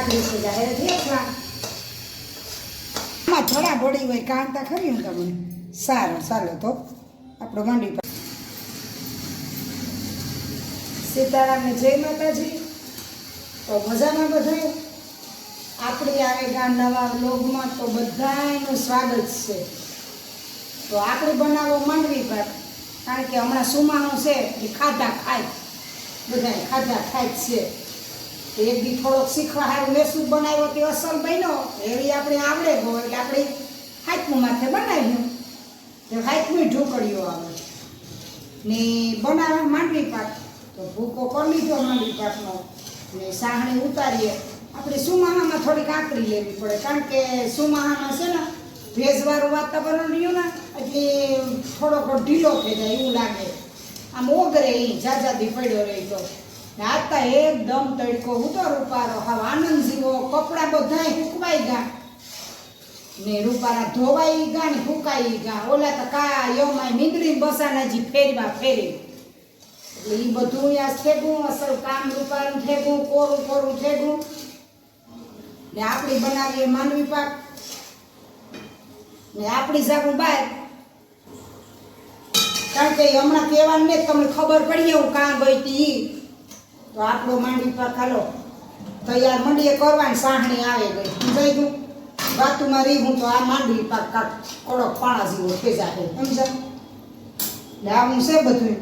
આટલી સજા હે થેપલા આમાં થોડા બોડી હોય કાંતા ખરી હું તમને? સારું ચાલો તો. આપણો માંડી સીતારામને જય માતાજી. તો મજામાં બધાય? આપણી આવેગા નવા બ્લોગમાં તો બધાનું સ્વાગત છે. તો આપણે બનાવો માંડવી ભાત. કારણ કે હમણાં સુમાનો છે, એ ખાધા ખાય. બધા ખાધા ખાય છે. એક દી થોડોક શીખવા હારું મેસૂબ બનાવ્યો તે અસલ બન્યો. એવી આપણે આવડે ગયો એટલે આપણે હાથનું માથે બનાવ્યું. તો હાથનું ઢોકળીઓ આવે. ને બનાવવા માંડવી પાક. તો ભૂકો કરી લીધો માંડવી પાકનો. ને સાહણી ઉતારીએ. આપણે સુમાહામાં થોડીક કાંકરી લેવી પડે, કારણ કે સુમાહામાં છે ને ભેજવાળું વાતાવરણ રહ્યું ને, એટલે થોડોક ઢીલો થઈ જાય એવું લાગે. આમ ઓગરે એ જાજાથી પડ્યો રહી તો ને આતા એકદમ તડકો ઉતો રૂપારો હવે આનંદ જીવો કપડાં બધાય સુકવાઈ ગયા. ને રૂપારા ધોવાઈ ગયા ને ફૂકાઈ ગયા. ઓલા તો કા યોમાય મીંદડી બસાનાજી ફેરવા ફેરી. એટલે એ બધું આ ઠેગું અસર કામ રૂપારું ઠેગું કોરું કોરું ઠેગું ને આપણી બનાવીએ માનવી પાક. ને આપણી જાગું બહાર કારણ કે હમણાં કહેવાનું ને તમને ખબર પડી એવું કામ હોય ઈ. તો આટલો માંડવી પાક હાલો. તૈયાર મંડીએ કરવાની સાહણી આવે ગઈ. સમજાઈ ગયું. વાતુમાં રહી હું તો આ માંડવી પાક કાક કડક પાણા જેવો થઈ જાય સમજા આવું છે બધું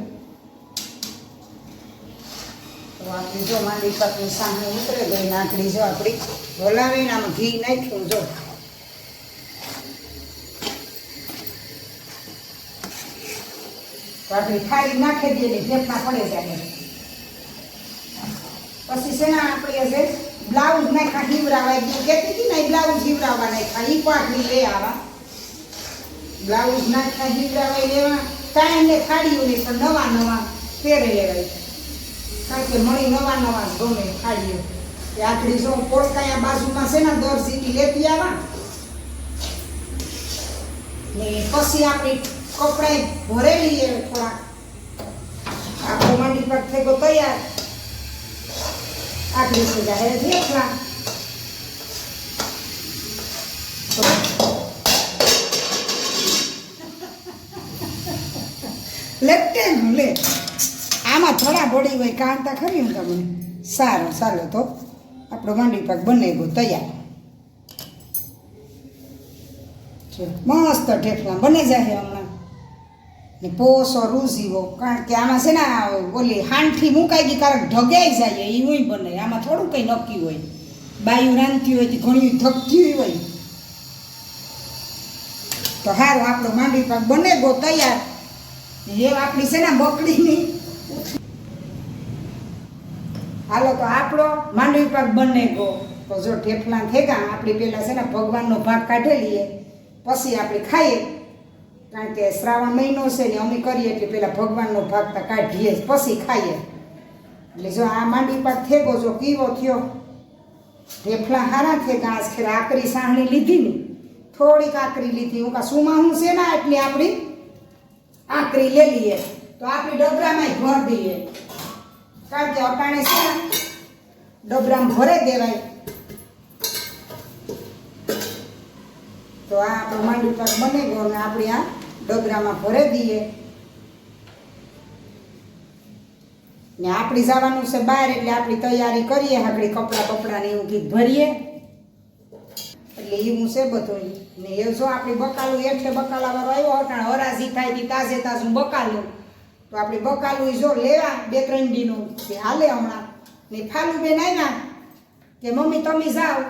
તો જો માંડવી પાકની સામે ઉતરે ગઈ, નાખડી જો આપણી. હલાવીને આમાં ઘી નાખ્યું, જો. તો આપણી થાળી નાખી દઈએ ને ભેપના પડે જાય છે આપણે છે? બ્લાઉઝ નાખ્યા હીવરાવા કહેતી હતી ને બ્લાઉઝ હીવરાવા નાખ્યા ઈ પાકડી લઈ આવા. બ્લાઉઝ નાખ્યા હીવરાવા લેવા. કાંઈ ને ખાડીઓ નહીં નવા નવા પહેરે લેવાય કારણ કે મળી નવા નવા ગમે ખાડીઓ. એ આટલી જો કોળકાયા બાજુમાં છે ને, દર સીટી લેતી આવા. ને પછી આપણી કપડાં ભરેલી એ થોડાક. આખો મંડી પર થઈ ગયો તૈયાર. આટલી સજા હે લેટે લેફ્ટે લે. આમાં થોડા બોડી હોય કાંતા ખરી હું તમને? સારું સારું. તો આપણો માંડી પાક બને ગયો તૈયાર મસ્ત ઠેફલા બની જાય હમણાં. ને પોસો રૂઝીવો, કારણ કે આમાં છે ને ઓલી હાંઠી મુકાઈ ગઈ કારણ ઢગાઈ જાય એવું બને, આમાં થોડું કંઈ નક્કી હોય. બાયું રાંધતી હોય તો ઘણી ધકતી હોય. તો સારું આપણો માંડવી પાક બને ગો તૈયાર. એ આપણી છે ને બકડીની હાલો, તો આપણો માંડવી પાક બને ગયો તો જો ઠેફલા થેગા આપણે પહેલાં છે ને ભગવાનનો ભાગ કાઢી લઈએ. પછી આપણે ખાઈએ. કારણ કે શ્રાવણ મહિનો છે ને અમે કરીએ એટલે પેલા ભગવાનનો ભાગ તો કાઢીએ પછી ખાઈએ. એટલે જો આ માંડી પાક થેગો, જો કીવો થયો ઢેફલા હારા છે ઘાસ ખેર આકરી સાહણી લીધી ને, થોડીક આકરી લીધી. હું કા સુમાં હું છે ને એટલે આપણી આકરી લઈ લઈએ. તો આપણી ડબરામાં ભર દઈએ. કારણ કે અટાણે છે ડબરામાં ભરે દેવાય. તો આ આપણો માંડી પાક બને ગયો ને આપણે આ ડબરામાં ભરે દઈએ ને આપણી જવાનું છે બહાર એટલે આપણી તૈયારી કરીએ આપણે કપડાં કપડાં ને એવું કંઈક ભરીએ. એટલે એવું છે બધું ને એ જો આપણી બકાલું એટલે બકાલાવાળો આવ્યો અટાણ હરાજી થાય તી તાજે તાજું બકાલું. તો આપણે બકાલું જો લેવા બે ત્રણ દીનું કે હાલે હમણાં. ને ફાલુ બેન આવ્યા કે મમ્મી તમે જાઓ,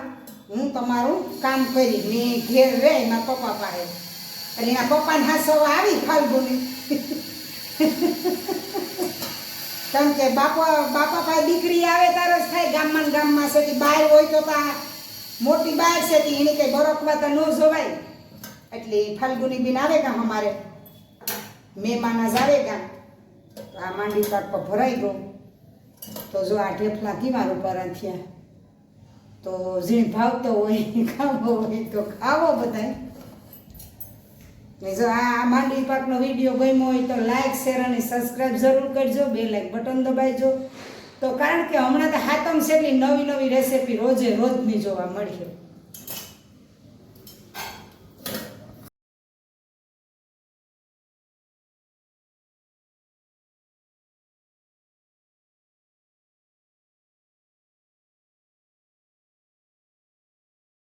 હું તમારું કામ કરી, ને ઘેર રહે એના પપ્પા પાસે. એટલે એના પપ્પાને હાસો આવી ફાલ્ગુની. કારણ કે બાપા બાપા પાસે દીકરી આવે ત્યારે જ થાય ગામમાં ગામમાં છે બહાર હોય તો તા મોટી બહાર છે તે એને કંઈ બરોકવા તો ન જોવાય. એટલે ફાલ્ગુની બીન આવે ગામ અમારે. મેમાના જ આવે ગામ. આ માંડી પાક પર ભરાઈ ગયો. તો જો આ ઢેફલા કેવા રૂપારા થયા. તો જે ભાવતો હોય ખાવો હોય તો ખાવો બધાય. જો આ માંડવી પાકનો વીડિયો ગમ્યો હોય તો લાઇક શેર અને સબસ્ક્રાઈબ જરૂર કરજો. બે લાઇક બટન દબાઈજો તો કારણ કે હમણાં તો હાતમ છે નવી નવી રેસીપી રોજે રોજની જોવા મળશે.